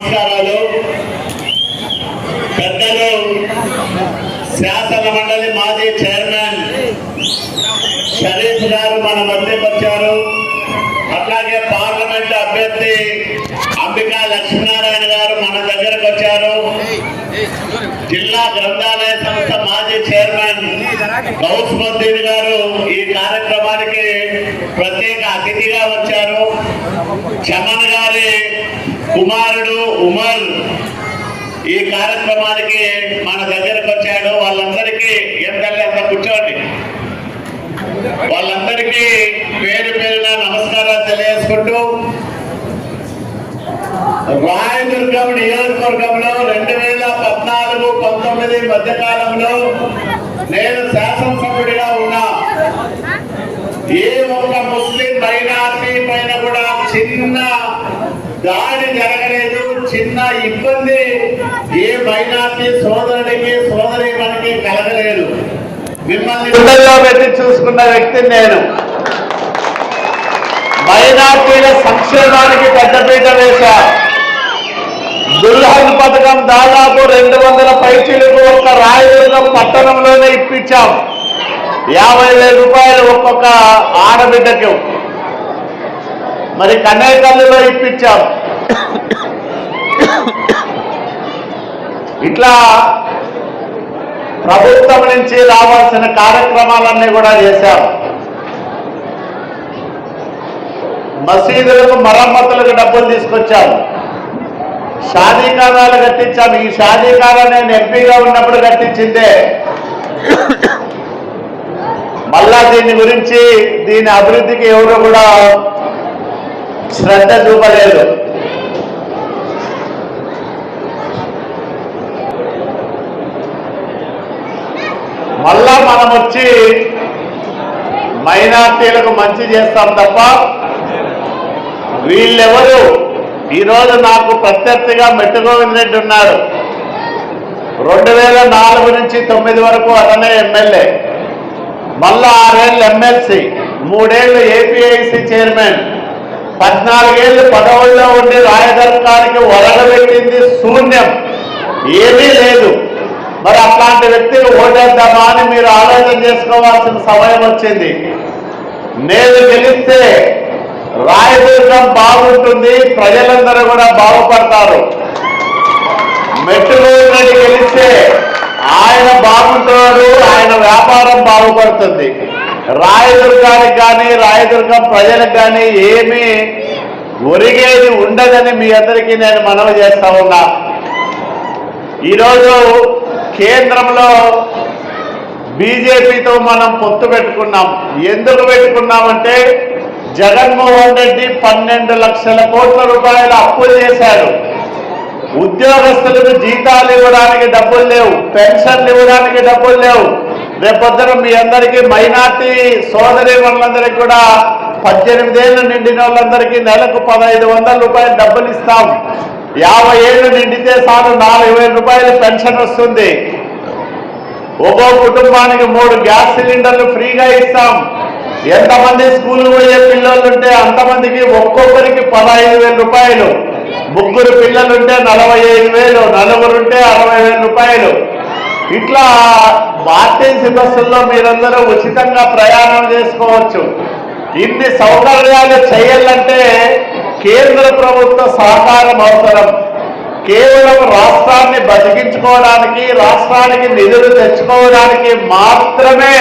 నమస్కారాలు పెద్దలు శాసన మండలి మాజీ చైర్మన్ షరీఫ్ గారు మన మధ్యకి వచ్చారు. అట్లాగే పార్లమెంట్ అభ్యర్థి అంబికా లక్ష్మీనారాయణ గారు మన దగ్గరకు వచ్చారు. జిల్లా గ్రంథాలయ సంస్థ మాజీ చైర్మన్ గౌస్మద్దీన్ గారు ఈ కార్యక్రమానికి ప్రత్యేక అతిథిగా వచ్చారు. చమన్ గారి కుమారుడు కుమార్ ఈ కార్యక్రమానికి మన దగ్గరకు వచ్చాడు. వాళ్ళందరికీ ఎంతల్లి అంత కూర్చోండి. వాళ్ళందరికీ పేరు పేరున నమస్కారాలు తెలియజేసుకుంటూ రాయదుర్గం నియోజకవర్గంలో రెండు వేల పద్నాలుగు పంతొమ్మిది మధ్య కాలంలో నేను శాసనసభ్యుడిగా ఉన్నా. ఏ ఒక్క ముస్లిం మైనార్టీ పైన కూడా చిన్న దాడి జరగలేదు చిన్న ఇబ్బంది. ఏ మైనార్టీ సోదరుడికి సోదరి మనకి కలగలేదు. మిమ్మల్ని గుండెల్లో పెట్టి చూసుకున్న వ్యక్తిని నేను. మైనార్టీల సంక్షేమానికి పెద్దపీట వేశా. దుల్హన్ పథకం దాదాపు రెండు వందల పైచీలకు ఒక్క రాయదుర్గం పట్టణంలోనే ఇప్పించాం. యాభై వేల రూపాయలు ఒక్కొక్క ఆడబిడ్డకి. మరి కన్నేకల్లులో ఇప్పించాం. ఇట్లా ప్రభుత్వం నుంచి రావాల్సిన కార్యక్రమాలన్నీ కూడా చేశాం. మసీదులకు మరమ్మతులకు డబ్బులు తీసుకొచ్చాం. షాదీకారాలు కట్టించాం. ఈ షాదీకారా నేను ఎంపీగా ఉన్నప్పుడు కట్టించిందే. మళ్ళా దీని గురించి దీని అభివృద్ధికి ఎవరు కూడా శ్రద్ధ చూపలేదు. మళ్ళా మనం వచ్చి మైనార్టీలకు మంచి చేస్తాం తప్ప వీళ్ళెవరు? ఈరోజు నాకు ప్రత్యర్థిగా మెట్టుగోవింద్ రెడ్డి ఉన్నారు రెండు వేల నాలుగు నుంచి తొమ్మిది వరకు అతనే ఎమ్మెల్యే. మళ్ళా ఆరేళ్ళు ఎమ్మెల్సీ మూడేళ్ళు ఏపీఐసి చైర్మన్. పద్నాలుగేళ్ళు పదవుల్లో ఉండి రాయదర్గానికి వరగబెట్టింది శూన్యం. ఏమీ లేదు. మరి అట్లాంటి వ్యక్తిని ఓటేద్దామా అని మీరు ఆలోచన చేసుకోవాల్సిన సమయం వచ్చింది. నేను గెలిస్తే రాయదుర్గం బాగుంటుంది ప్రజలందరూ కూడా బాగుపడతారు. మెట్టుగోరెడ్డి గెలిస్తే ఆయన బాగుంటున్నాడు ఆయన వ్యాపారం బాగుపడుతుంది. రాయదుర్గానికి కానీ రాయదుర్గం ప్రజలకు కానీ ఏమీ ఒరిగేది ఉండదని మీ అందరికీ నేను మనవి చేస్తా ఉన్నా. ఈరోజు కేంద్రంలో బీజేపీతో మనం పొత్తు పెట్టుకున్నాం. ఎందుకు పెట్టుకున్నామంటే జగన్మోహన్ రెడ్డి పన్నెండు లక్షల కోట్ల రూపాయలు అప్పులు చేశారు. ఉద్యోగస్తులకు జీతాలు ఇవ్వడానికి డబ్బులు లేవు పెన్షన్లు ఇవ్వడానికి డబ్బులు లేవు. రేపొద్దున మీ అందరికీ మైనార్టీ సోదరి వాళ్ళందరికీ కూడా పద్దెనిమిదేళ్ళు నిండిన వాళ్ళందరికీ నెలకు పదహైదు వందల రూపాయలు డబ్బులు ఇస్తాం. యాభై ఏళ్ళు నిండితే సార్ నాలుగు వేల రూపాయలు పెన్షన్ వస్తుంది. ఒక్కో కుటుంబానికి మూడు గ్యాస్ సిలిండర్లు ఫ్రీగా ఇస్తాం. ఎంతమంది స్కూల్ పోయే పిల్లలు ఉంటే అంతమందికి ఒక్కొక్కరికి పదహైదు వేల రూపాయలు. ముగ్గురు పిల్లలుంటే నలభై ఐదు వేలు నలుగురుంటే అరవై వేల రూపాయలు. ఇట్లా మార్టిన్ సిబస్సుల్లో మీరందరూ ఉచితంగా ప్రయాణం చేసుకోవచ్చు. ఇన్ని సౌకర్యాలు చేయాలంటే కేంద్ర ప్రభుత్వ సహకారం అవసరం. కేవలం రాష్ట్రాన్ని బతికించుకోవడానికి రాష్ట్రానికి నిధులు తెచ్చుకోవడానికి మాత్రమే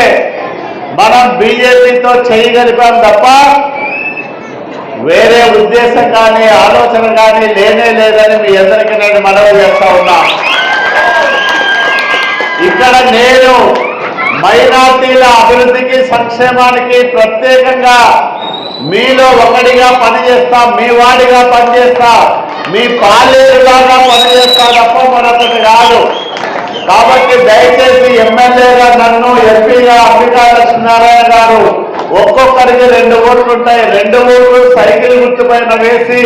మనం బీజేపీతో చేయగలిపాం తప్ప వేరే ఉద్దేశం కానీ ఆలోచన కానీ లేనే లేదని మీ అందరికీ నేను మనవి చేస్తా ఉన్నా. ఇక్కడ నేను మైనార్టీల అభివృద్ధికి సంక్షేమానికి ప్రత్యేకంగా మీలో ఒకడిగా పనిచేస్తా మీ వాడిగా పనిచేస్తా మీ పాలేరులాగా పనిచేస్తా తప్ప మరొకటి కాదు. కాబట్టి దయచేసి ఎమ్మెల్యేగా నన్ను ఎంపీగా అంబికా లక్ష్మీనారాయణ గారు ఒక్కొక్కరికి రెండు ఓట్లు ఉంటాయి రెండు ఓట్లు సైకిల్ గుర్తు పైన వేసి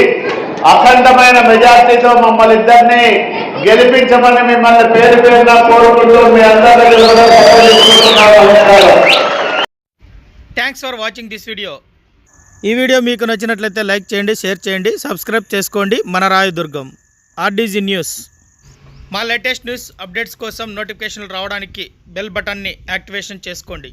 అఖండమైన మెజార్టీతో మమ్మల్ని ఇద్దరిని గెలిపించమని మిమ్మల్ని పేరు పేరున కోరుకుంటూ మీ నమస్కారం thanks for watching this video ఈ వీడియో మీకు నచ్చినట్లయితే లైక్ చేయండి షేర్ చేయండి సబ్స్క్రైబ్ చేసుకోండి. మన రాయదుర్గం ఆర్డీజీ న్యూస్. మా లేటెస్ట్ న్యూస్ అప్డేట్స్ కోసం నోటిఫికేషన్లు రావడానికి బెల్ బటన్ని యాక్టివేషన్ చేసుకోండి.